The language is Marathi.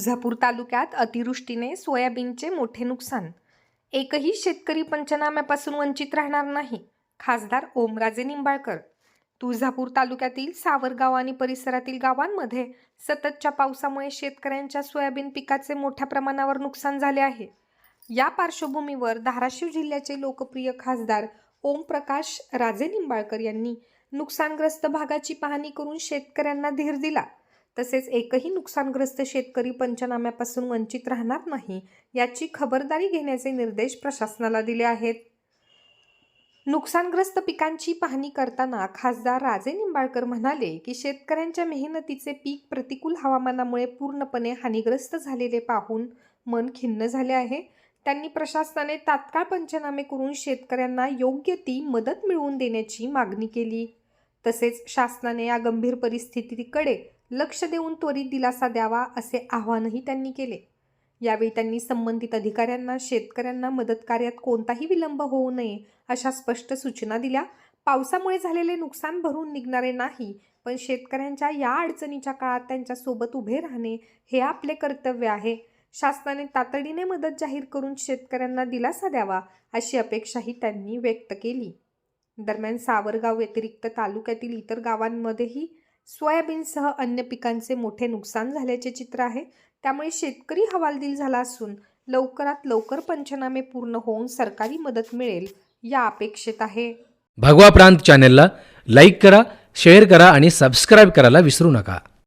तुळजापूर तालुक्यात अतिवृष्टीने सोयाबीनचे मोठे नुकसान. एकही शेतकरी पंचनाम्यापासून वंचित राहणार नाही खासदार ओमराजे निंबाळकर. तुळजापूर तालुक्यातील सावरगाव आणि परिसरातील गावांमध्ये सततच्या पावसामुळे शेतकऱ्यांच्या सोयाबीन पिकाचे मोठ्या प्रमाणावर नुकसान झाले आहे. या पार्श्वभूमीवर धाराशिव जिल्ह्याचे लोकप्रिय खासदार ओमप्रकाश राजे निंबाळकर यांनी नुकसानग्रस्त भागाची पाहणी करून शेतकऱ्यांना धीर दिला. तसेच एकही नुकसानग्रस्त शेतकरी पंचनाम्यापासून वंचित राहणार नाही याची खबरदारी घेण्याचे निर्देश प्रशासनाला दिले आहेत. नुकसानग्रस्त पिकांची पाहणी करताना खासदार राजे निंबाळकर म्हणाले की शेतकऱ्यांच्या मेहनतीचे पीक प्रतिकूल हवामानामुळे पूर्णपणे हानीग्रस्त झालेले पाहून मन खिन्न झाले आहे. त्यांनी प्रशासनाने तात्काळ पंचनामे करून शेतकऱ्यांना योग्य ती मदत मिळवून देण्याची मागणी केली. तसेच शासनाने या गंभीर परिस्थितीकडे लक्ष देऊन त्वरित दिलासा द्यावा असे आवाहनही त्यांनी केले. यावेळी त्यांनी संबंधित अधिकाऱ्यांना शेतकऱ्यांना मदत कार्यात कोणताही विलंब होऊ नये अशा स्पष्ट सूचना दिल्या. पावसामुळे झालेले नुकसान भरून निघणारे नाही पण शेतकऱ्यांच्या या अडचणीच्या काळात त्यांच्यासोबत उभे राहणे हे आपले कर्तव्य आहे. शासनाने तातडीने मदत जाहीर करून शेतकऱ्यांना दिलासा द्यावा अशी अपेक्षाही त्यांनी व्यक्त केली. दरम्यान सावरगाव व्यतिरिक्त तालुक्यातील इतर गावांमध्येही सोयाबीनसह अन्य पिकांचे मोठे नुकसान झाल्याचे चित्र आहे. त्यामुळे शेतकरी हवालदिल झाला असून लवकरात लवकर पंचनामे पूर्ण होऊन सरकारी मदत मिळेल या अपेक्षित आहे. भगवा प्रांत चॅनेलला लाईक करा शेअर करा आणि सबस्क्राईब करायला विसरू नका.